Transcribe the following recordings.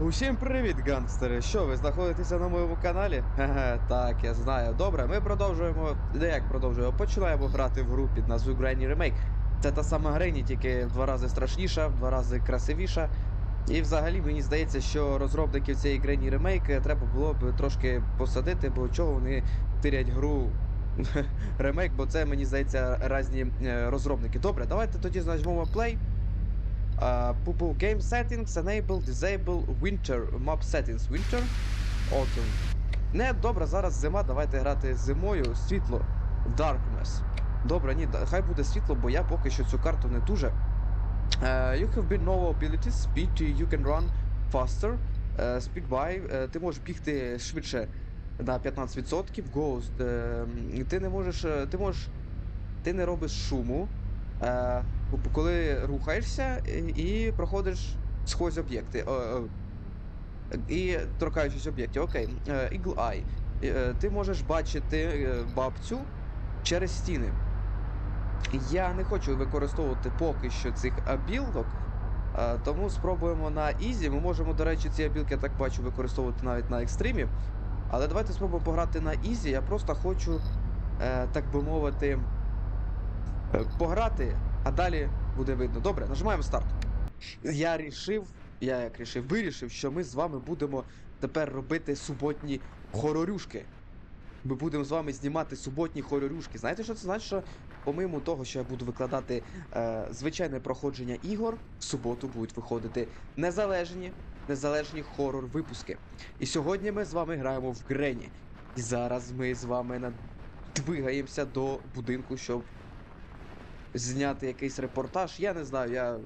Усім привіт, гангстери! Що, ви знаходитеся на моєму каналі? Хе-хе, так, я знаю. Добре, ми продовжуємо. Де як продовжуємо? Починаємо грати в гру під назвою Granny Remake. Це та сама Грені, тільки в два рази страшніша, в два рази красивіша. І взагалі мені здається, що розробників цієї Granny Remake треба було б трошки посадити, бо чого вони тирять гру ремейк, бо це мені здається різні е, розробники. Добре, давайте тоді нажмемо play. Uh, Pupil Game Settings, Enable, Disable, Winter, Map Settings, Winter, Autumn. Не, добре, зараз зима, давайте грати зимою. Світло. Darkness. Добре, ні, хай буде світло, бо я поки що цю карту не дуже. Uh, you have been no abilities, speed, you can run faster, uh, speed by, uh, ти можеш бігти швидше на 15%, Ghost, uh, ти не можеш, ти можеш, ти не робиш шуму, Тобто, коли рухаєшся і, і проходиш сквозь об'єкти. Е, е, і торкаючись об'єктів. Окей. Е, Eagle Eye. Е, Ти можеш бачити е, бабцю через стіни. Я не хочу використовувати поки що цих абілок, е, тому спробуємо на Ізі. Ми можемо, до речі, ці абілки, я так бачу, використовувати навіть на екстримі. Але давайте спробуємо пограти на Ізі. Я просто хочу, е, так би мовити, е, пограти, а далі буде видно. Добре, нажимаємо старт. Я рішив, я як рішив, вирішив, що ми з вами будемо тепер робити суботні хорорюшки. Ми будемо з вами знімати суботні хорорюшки. Знаєте, що це значить? Що помимо того, що я буду викладати е, звичайне проходження ігор, в суботу будуть виходити незалежні, незалежні хорор-випуски. І сьогодні ми з вами граємо в Грені. І зараз ми з вами надвигаємося до будинку, щоб зняти якийсь репортаж. Я не знаю, я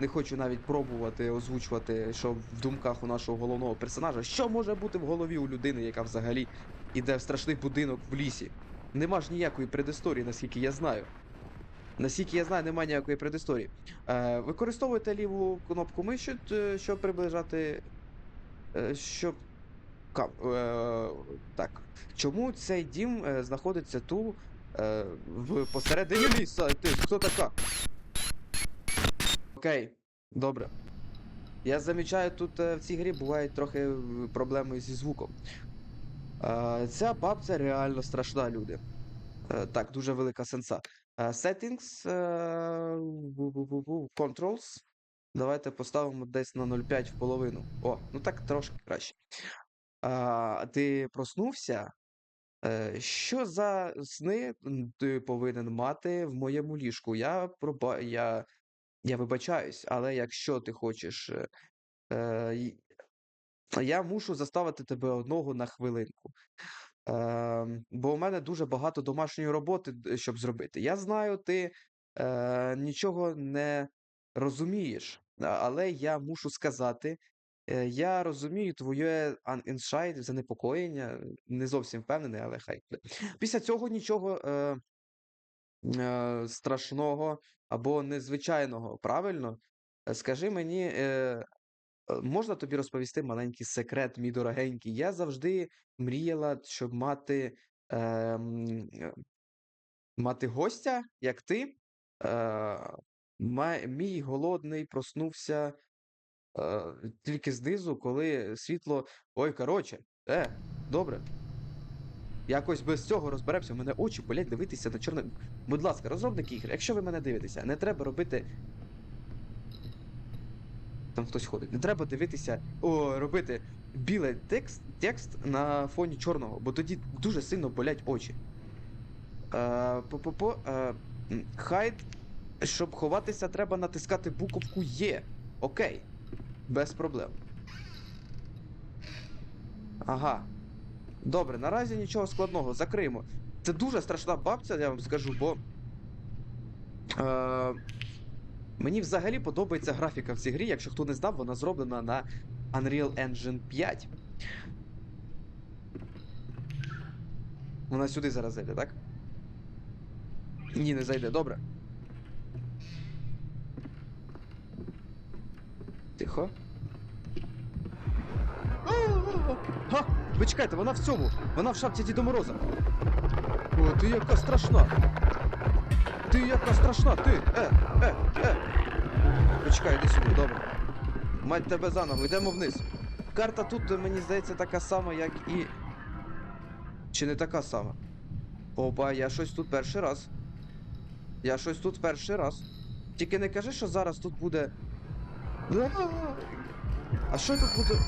не хочу навіть пробувати озвучувати, що в думках у нашого головного персонажа. Що може бути в голові у людини, яка взагалі іде в страшний будинок в лісі? Нема ж ніякої предісторії, наскільки я знаю. Наскільки я знаю, немає ніякої предісторії. Е, використовуйте ліву кнопку миші, щоб приближати. Е, щоб. Е, так. Чому цей дім е, знаходиться тут е, в посередині ліса? Ти хто така? Окей, добре. Я замічаю, тут е, в цій грі бувають трохи е, проблеми зі звуком. Е, ця бабця реально страшна, люди. Е, так, дуже велика сенса. Е, settings. Е, controls. Давайте поставимо десь на 0,5 в половину. О, ну так трошки краще. А, ти проснувся? Е, Що за сни ти повинен мати в моєму ліжку? Я проба... я, я вибачаюсь, але якщо ти хочеш. е, Е, я мушу заставити тебе одного на хвилинку. Е, бо у мене дуже багато домашньої роботи, д- щоб зробити. Я знаю, ти е, нічого не розумієш, але я мушу сказати. Е, Я розумію твоє інсайт, занепокоєння, не зовсім впевнений, але хай. Після цього нічого е, е, страшного або незвичайного, правильно? Скажи мені, е, е, можна тобі розповісти маленький секрет, мій дорогенький? Я завжди мріяла, щоб мати, е, м, е, мати гостя, як ти. Е, ма- мій голодний проснувся тільки знизу, коли світло. Ой, коротше, е, добре. Якось без цього розберемося. У мене очі болять дивитися на чорне. Будь ласка, розробники ігри, якщо ви мене дивитеся, не треба робити. Там хтось ходить. Не треба дивитися, о, робити білий текст, текст на фоні чорного, бо тоді дуже сильно болять очі. Е, по-по-по, е, м, хайд, щоб ховатися, треба натискати буковку Є. Окей. Без проблем. Ага. Добре, наразі нічого складного, закриємо. Це дуже страшна бабця, я вам скажу, бо. Е, мені взагалі подобається графіка в цій грі. Якщо хто не знав, вона зроблена на Unreal Engine 5. Вона сюди зараз зайде, так? Ні, не зайде, добре. Тихо. Ха! Ви чекайте, вона в цьому! Вона в шапці Діда Мороза! О, ти яка страшна! Ти яка страшна! Ти! Е! Е! Е! Почекай, іди сюди, добре. Мать тебе заново, йдемо вниз. карта тут, мені здається, така сама, як і. Чи не така сама? Опа, я щось тут перший раз. Я щось тут перший раз. Тільки не кажи, що зараз тут буде. А що тут буде?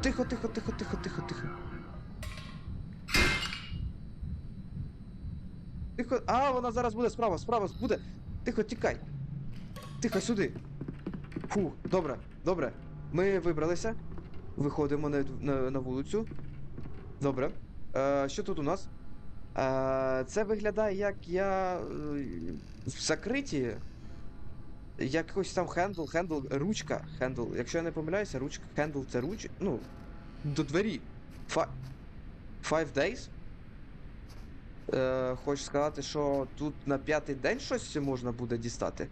Тихо, тихо, тихо, тихо, тихо, тихо. Тихо. А, вона зараз буде справа, справа буде. Тихо, тікай. Тихо, сюди. Фу, добре, добре. Ми вибралися. Виходимо на, на, на вулицю. Добре. Е, що тут у нас? Е, це виглядає як я е, в закритті. Якось там хендл, хендл, ручка, хендл. Якщо я не помиляюся, ручка, хендл це руч. Ну, до двері. Фа... Five days. Е, хочу сказати, що тут на п'ятий день щось можна буде дістати.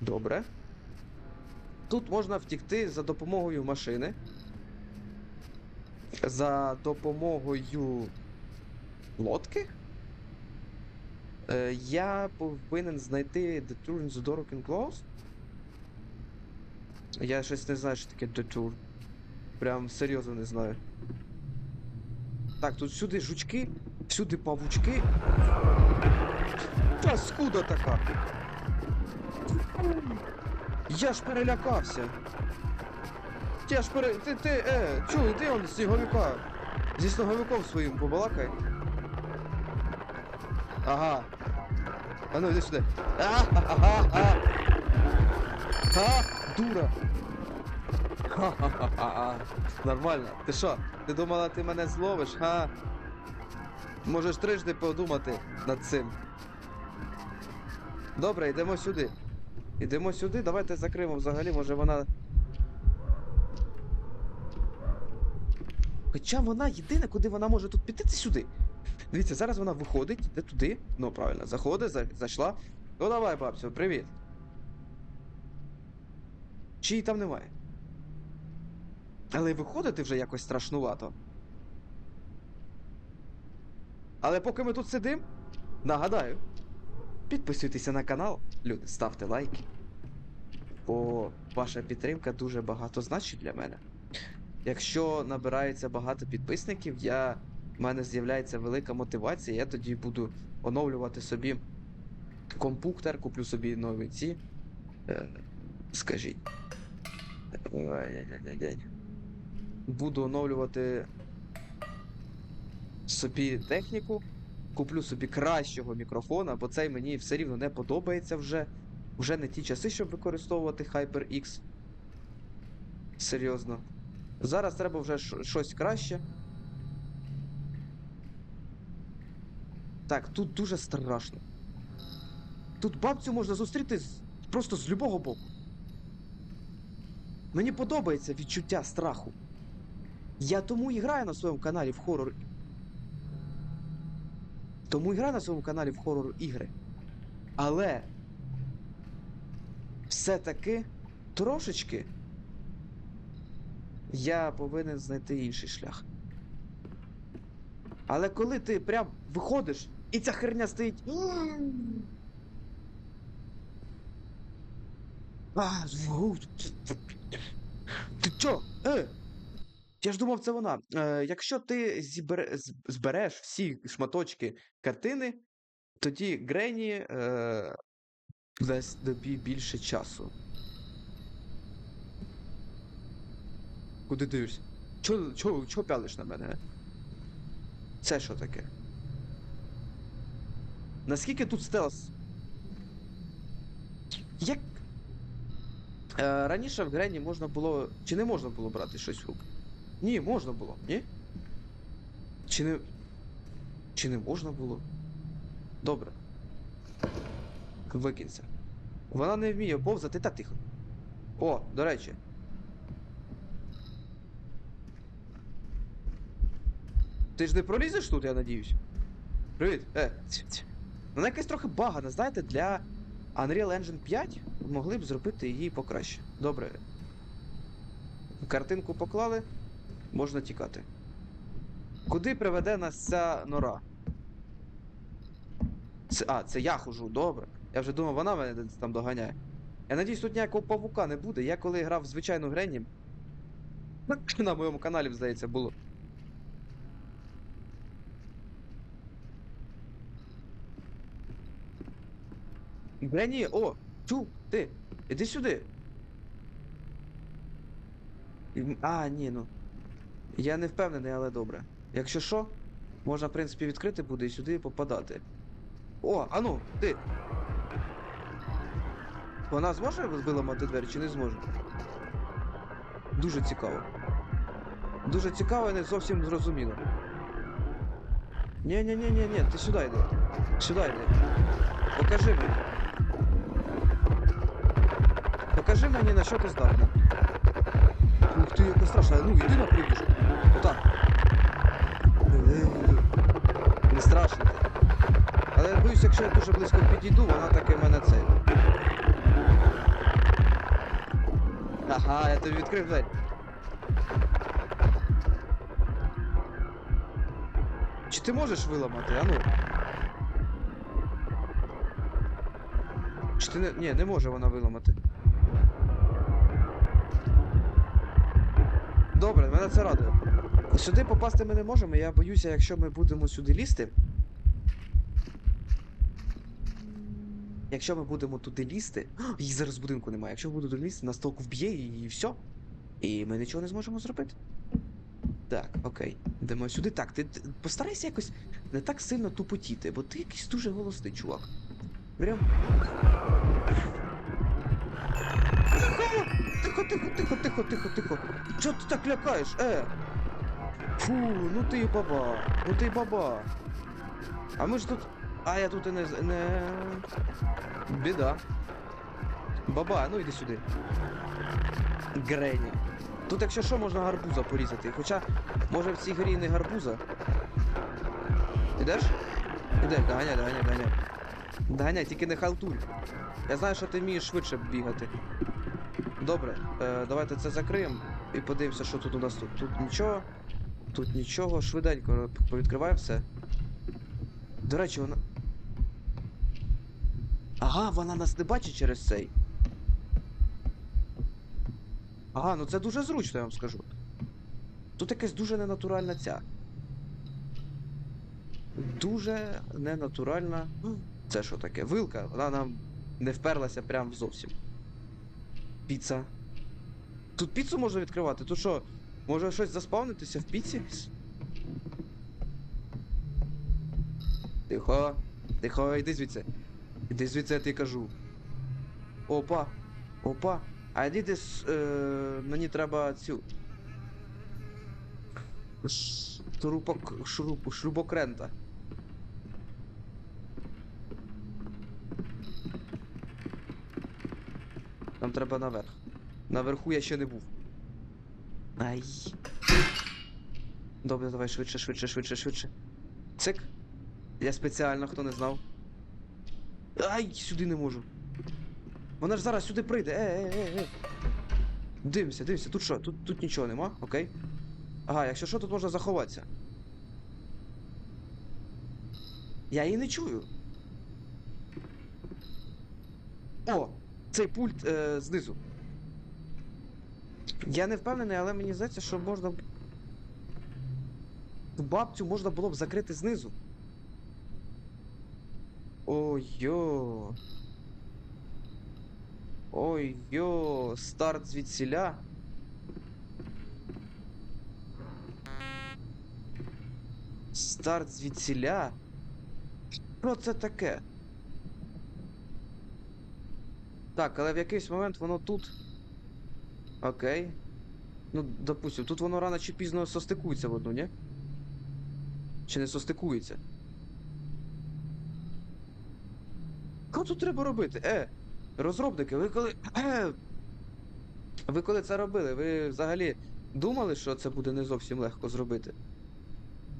Добре. Тут можна втікти за допомогою машини. За допомогою лодки. Е, я повинен знайти Detour in the Dark and Close. Я щось не знаю, що таке Detour. Прям серйозно не знаю. Так, тут всюди жучки, всюди павучки. Та скуда така. Я ж перелякався. Я ж пере... Ти, ти, е, чуй, ти он сніговика. Зі сніговиком своїм побалакай. Ага. А ну, іди сюди. А, ага, а. Ха, дура. Ха-ха-ха-ха. Нормально. Ти що? Ти думала, ти мене зловиш, ха? Можеш трижди подумати над цим. Добре, йдемо сюди. Йдемо сюди, давайте закриємо взагалі, може вона. Хоча вона єдина, куди вона може тут піти, це сюди. Дивіться, зараз вона виходить, йде туди. Ну, правильно, заходить, за- зайшла. Ну давай, бабцю, привіт. Чи її там немає? Але виходити вже якось страшнувато. Але поки ми тут сидимо, нагадаю, підписуйтеся на канал, люди, ставте лайки. Бо ваша підтримка дуже багато значить для мене. Якщо набирається багато підписників, я... в мене з'являється велика мотивація, я тоді буду оновлювати собі компуктер, куплю собі нові ці. Е, скажіть. Буду оновлювати собі техніку, куплю собі кращого мікрофона, бо цей мені все рівно не подобається вже. Вже не ті часи, щоб використовувати HyperX. Серйозно. Зараз треба вже щось краще. Так, тут дуже страшно. Тут бабцю можна зустріти з... просто з любого боку. Мені подобається відчуття страху. Я тому і граю на своєму каналі в хорор. Тому і граю на своєму каналі в хорор ігри. Але все-таки трошечки я повинен знайти інший шлях. Але коли ти прям виходиш і ця херня стоїть. А, Ти чо? Е? Я ж думав, це вона. Е, якщо ти зібере, збереш всі шматочки картини, тоді Грені е, дасть тобі більше часу. Куди дивишся? Чо, чо, чо пялиш на мене? е? Це що таке? Наскільки тут стелс? Як. Е, раніше в Грені можна було. Чи не можна було брати щось в руки? Ні, можна було, ні? Чи не. Чи не можна було? Добре. Викинься. Вона не вміє повзати та тихо. О, до речі. Ти ж не пролізеш тут, я надіюсь. Привіт. Е. Вона якась трохи багана, знаєте, для Unreal Engine 5 могли б зробити її покраще. Добре. Картинку поклали, можна тікати. Куди приведе нас ця нора? Це, а, це я хожу, добре. Я вже думав, вона мене там доганяє. Я надіюсь, тут ніякого павука не буде. Я коли грав в звичайну Грені, На моєму каналі, здається, було. Грені, о! Чу, ти! Іди сюди. А, ні, ну. Я не впевнений, але добре. Якщо що, можна, в принципі, відкрити буде і сюди попадати. О, ану, ти! Вона зможе виламати двері чи не зможе? Дуже цікаво. Дуже цікаво і не зовсім зрозуміло. ні ні ні ні ні ти сюди йди. Сюди йди. Покажи мені. Покажи мені, на що ти здатна. Ух ти, яка страшна. Ну, йди на прибіжку. Отак. Не страшно. Але я боюсь, якщо я дуже близько підійду, вона таки мене цей. Ага, я тобі відкрив двері. Чи ти можеш виламати, а ну? Чи ти не. Ні, не може вона виламати. Мене це радує. Сюди попасти ми не можемо, я боюся, якщо ми будемо сюди лізти. Якщо ми будемо туди лізти. Її зараз будинку немає. Якщо буду туди лізти, нас толку вб'є і, і все. І ми нічого не зможемо зробити. Так, окей. Йдемо сюди. Так, ти постарайся якось не так сильно тупотіти, бо ти якийсь дуже голосний, чувак. Прям. Тихо! Тихо, тихо, тихо, тихо, тихо. Чого ти так лякаєш? Е? Фу, ну ти баба. Ну ти баба. А ми ж тут. А я тут і не. не... Біда. Баба, ну йди сюди. Грені. Тут, якщо що, можна гарбуза порізати. Хоча, може в цій грі не гарбуза. Ідеш? Ідеш, доганяй, доганяй, доганяй. Доганяй, тільки не халтуй. Я знаю, що ти вмієш швидше бігати. Добре, е, давайте це закриємо і подивимося, що тут у нас тут. Тут нічого. Тут нічого. Швиденько повідкривай все. До речі, вона. Ага, вона нас не бачить через цей. Ага, ну це дуже зручно, я вам скажу. Тут якась дуже ненатуральна ця. Дуже ненатуральна. Це що таке? Вилка, вона нам не вперлася прям зовсім. Піца. Тут піцу можна відкривати? Тут що? Може щось заспавнитися в піці? Тихо. Тихо, йди звідси. Іди звідси, я тобі кажу. Опа. Опа. А йди десь. Е, мені треба цю. Шурупок. Шуруп, шрубокрента. Нам треба наверх. Наверху я ще не був. Ай. Добре, давай швидше, швидше, швидше, швидше. Цик. Я спеціально, хто не знав. Ай, сюди не можу. Вона ж зараз сюди прийде. Е, е, е, е. Дивимося, дивимося, тут що? Тут, тут нічого нема, окей. Ага, якщо що, тут можна заховатися. Я її не чую. О! Цей пульт е, знизу. Я не впевнений, але мені здається, що можна. бабцю можна було б закрити знизу. Ой-йо. Ой-йо, старт звідсіля. Старт звідсіля. Що це таке? Так, але в якийсь момент воно тут. Окей. Ну, допустим, тут воно рано чи пізно состикується в одну, ні? Чи не состикується? Що тут треба робити? Е, розробники, ви коли. Е, ви коли це робили, ви взагалі думали, що це буде не зовсім легко зробити?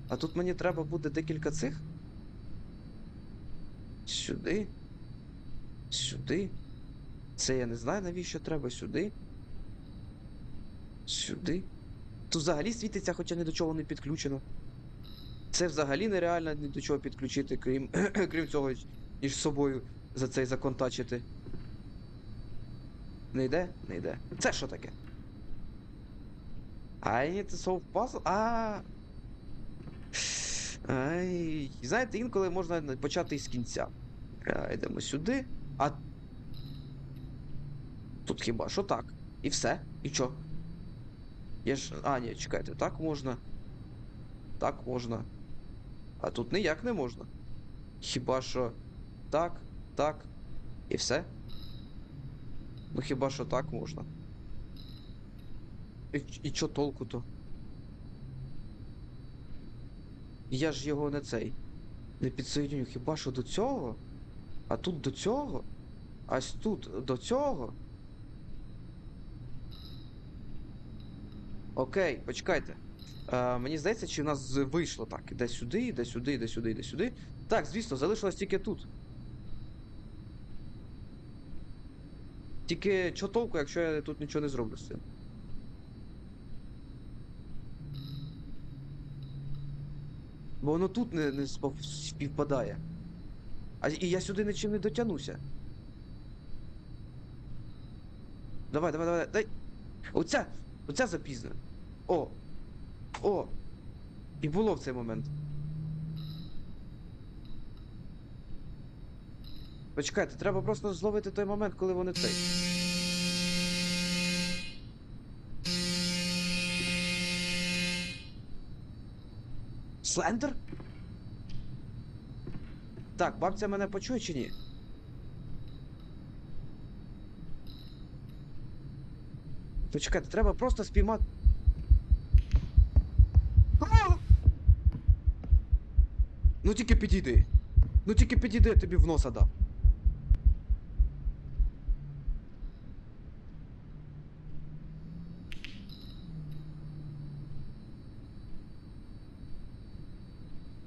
А тут мені треба буде декілька цих. Сюди. Сюди. Це я не знаю, навіщо треба сюди. Сюди. Тут взагалі світиться, хоча ні до чого не підключено. Це взагалі нереально ні до чого підключити, крім, крім цього, ніж собою за цей законтачити. Не йде? Не йде. Це що таке? I need to. А. Ай. Знаєте, інколи можна почати із кінця. Е, Йдемо сюди. А. Тут хіба що так? І все? І чо? Я ж. А, ні, чекайте, так можна. Так можна. А тут ніяк не можна. Хіба що так, так. І все? Ну хіба що так можна? І, і чо толку то? Я ж його не цей. Не підсоєднюю хіба що до цього? А тут до цього? А ось тут до цього? Окей, почекайте. Е, мені здається, чи в нас вийшло так. Іде сюди, іде сюди, іде сюди, іде сюди. Так, звісно, залишилось тільки тут. Тільки чо толку, якщо я тут нічого не зроблю з цим. Бо воно тут не, не співпадає. А і я сюди нічим не дотягнуся. Давай, давай, давай, дай. Оця! Оця запізно. О! О! І було в цей момент. Почекайте, треба просто зловити той момент, коли вони цей. Слендер? Так, бабця мене почує чи ні? Почекайте, треба просто спіймати. Ну тільки підійди. Ну тільки підійди, я тобі в носа дам.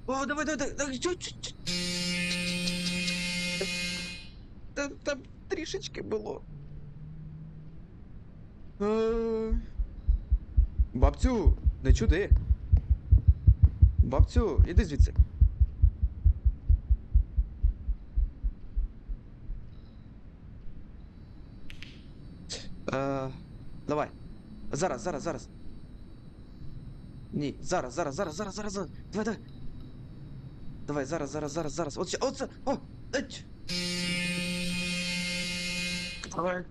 О, давай, давай, давай, чу, чу, чу. Там, там трішечки було. Е, Бабцю, не чуди. Бабцю, іди звідси. Е, давай. Зараз, зараз, зараз. Ні, зараз, зараз, зараз, зараз, зараз, зараз. Давай, давай. Давай, зараз, зараз, зараз, зараз. Ще- от. О! Еть. Давай.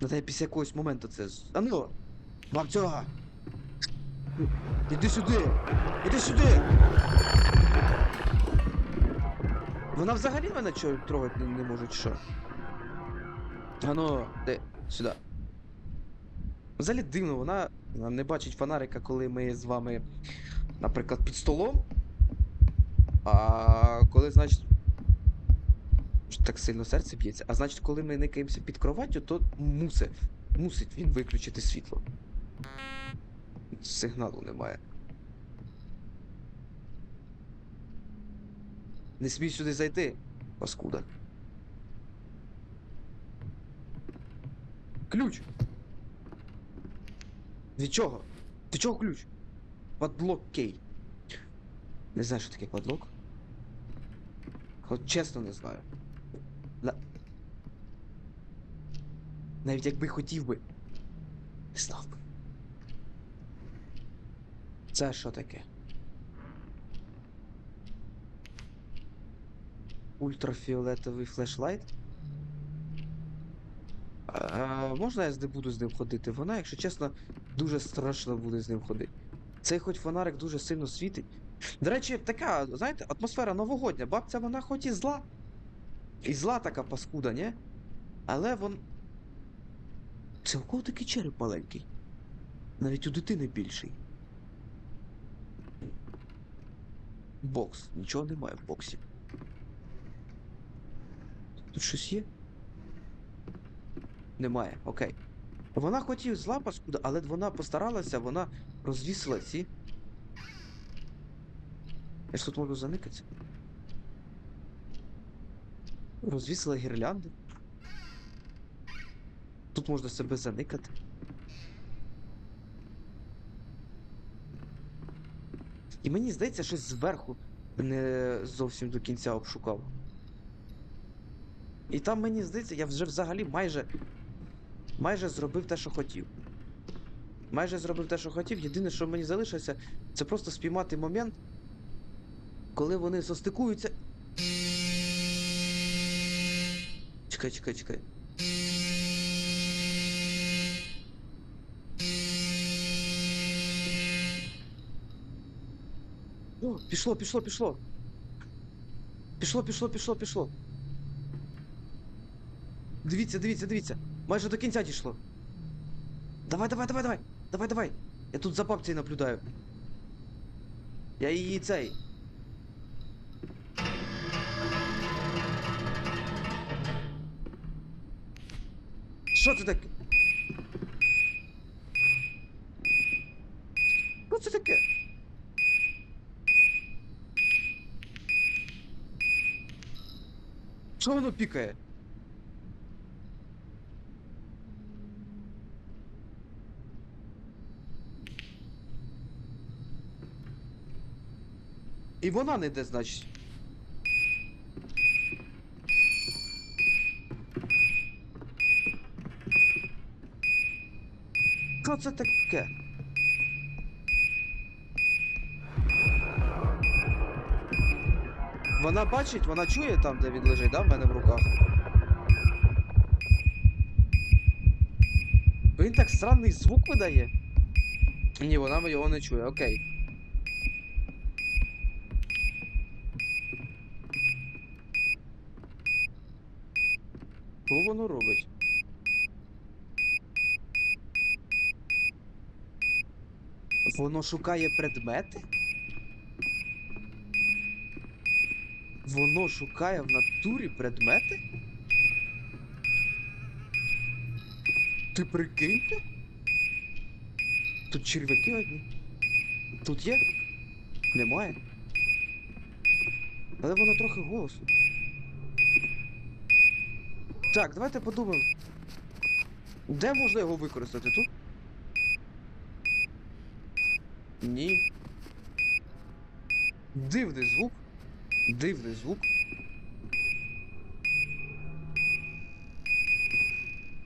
Надо я після якогось моменту це. А ну! Бабцю! Іди сюди! Іди сюди! Вона взагалі мене чого трогати не, може, що? А ну, де? Сюди. Взагалі дивно, вона не бачить фонарика, коли ми з вами, наприклад, під столом. А коли, значить. Так сильно серце б'ється. А значить, коли ми никаємося під кроваттю, то мусить, мусить він виключити світло. Сигналу немає. Не смій сюди зайти, паскуда. Ключ! Від чого? Від чого ключ? Падлок кей. Не знаю, що таке падлок. От чесно не знаю. На... Навіть якби хотів би. Не знав би. Це що таке? Ультрафіолетовий флешлайт? А, можна я не буду з ним ходити? Вона, якщо чесно, дуже страшно буде з ним ходити. Цей хоч фонарик дуже сильно світить. До речі, така, знаєте, атмосфера новогодня. Бабця вона хоч і зла. І зла така паскуда, ні? Але вон. Це у кого такий череп маленький? Навіть у дитини більший. Бокс. Нічого немає в боксі. Тут щось є? Немає, окей. Вона хоч і зла паскуда, але вона постаралася, вона розвісила ці. Я ж тут можу заникатися. Розвісила гірлянди. Тут можна себе заникати. І мені здається, щось зверху не зовсім до кінця обшукав. І там мені здається, я вже взагалі майже майже зробив те, що хотів. Майже зробив те, що хотів. Єдине, що мені залишилося, це просто спіймати момент, коли вони состикуються. Чекай, чекай, чекай. О, пішло, пішло, пішло. Пішло, пішло, пішло, пішло. Дивіться, дивіться, дивіться. Майже до кінця дійшло. Давай, давай, давай, давай. Давай, давай. Я тут за бабцею наблюдаю. Я її цей. Що це таке? Що це таке? Що воно пікає? І вона не йде, значить. Що це таке? Вона бачить, вона чує там, де він лежить, да, в мене в руках. Він так странний звук видає. Ні, вона його не чує, окей. Що воно робить? Воно шукає предмети? Воно шукає в натурі предмети? Ти прикиньте? Тут черв'яки одні. Тут є? Немає. Але воно трохи голосно. Так, давайте подумаємо. Де можна його використати? Тут? Ні. Дивний звук. Дивний звук.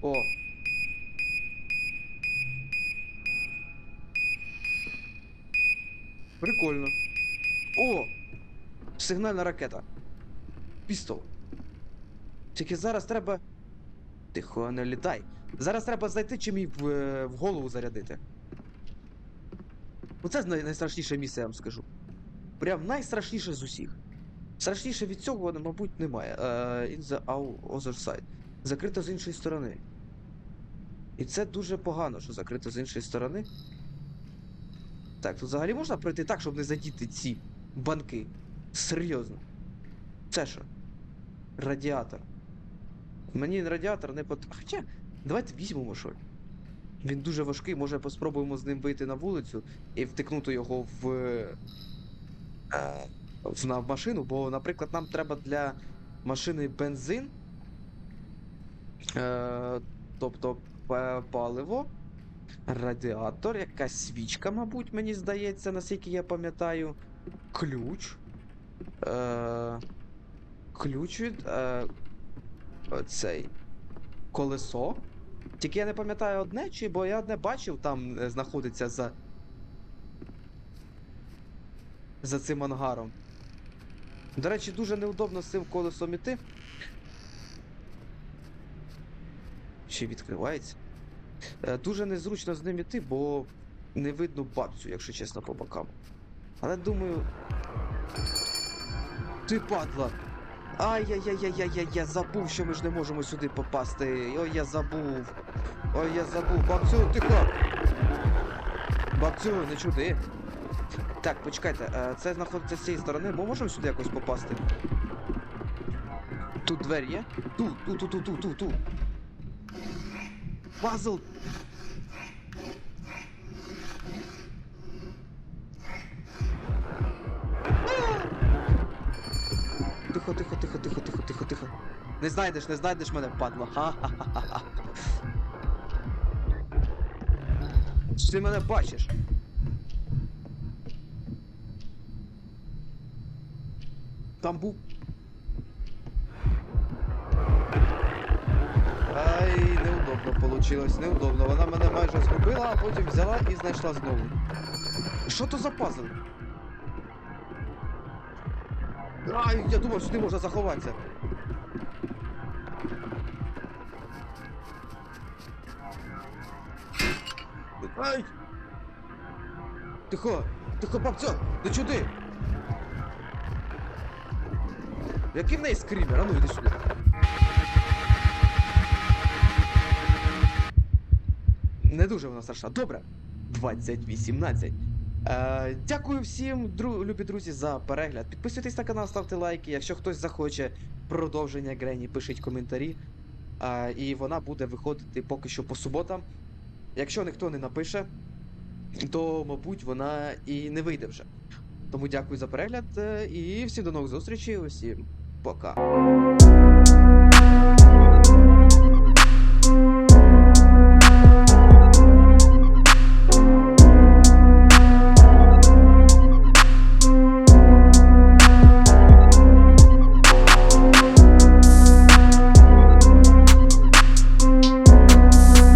О. Прикольно. О! Сигнальна ракета. Пістол. Тільки зараз треба. Тихо, не літай. Зараз треба знайти чим їй в, е, в голову зарядити. Оце найстрашніше місце, я вам скажу. Прям найстрашніше з усіх. Страшніше від цього, мабуть, немає. Е, in the other side. Закрито з іншої сторони. І це дуже погано, що закрито з іншої сторони. Так, тут взагалі можна пройти так, щоб не задіти ці банки. Серйозно. Це що? Радіатор. Мені радіатор не потрібен. Хоча, давайте візьмемо що. Він дуже важкий, може поспробуємо з ним вийти на вулицю і втикнути його в. е, в на машину, бо, наприклад, нам треба для машини бензин. Е, тобто паливо, радіатор, якась свічка, мабуть, мені здається, наскільки я пам'ятаю. Ключ. Е, ключ від. Е, цей. Колесо. Тільки я не пам'ятаю одне, чи бо я одне бачив, там е, знаходиться за. За цим ангаром. До речі, дуже неудобно з цим колесом іти. Ще відкривається. Е, Дуже незручно з ним іти, бо не видно бабцю, якщо чесно, по бокам. Але думаю. Ти падла! Ай-яй-яй-яй-яй, я забув, що ми ж не можемо сюди попасти. Ой, я забув. Ой, я забув. Бабцю, тихо! Бабцю, не чуди. Так, почекайте, е, це знаходиться з цієї сторони. Ми можемо сюди якось попасти? Тут двері є? Тут, тут, тут, тут, тут, тут, тут. Пазл! Тихо, тихо, тихо, тихо, тихо, тихо, тихо. Не знайдеш, не знайдеш мене, падла. Ха-ха-ха-ха. Ти мене бачиш? Там був. Ай, неудобно получилось, неудобно. Вона мене майже згубила, а потім взяла і знайшла знову. Що то за пазл? Ай, я думав, сюди можна заховатися. Ай! Тихо! Тихо, бабця! Ти чуди? Який в неї скрімер? А ну йди сюди. Не дуже вона страшна. Добре. 2018. Е, дякую всім, дру, любі друзі, за перегляд. Підписуйтесь на канал, ставте лайки. Якщо хтось захоче продовження Грені, пишіть коментарі. Е, і вона буде виходити поки що по суботам. Якщо ніхто не напише, то, мабуть, вона і не вийде вже. Тому дякую за перегляд е, і всім до нових зустрічей. Усім пока.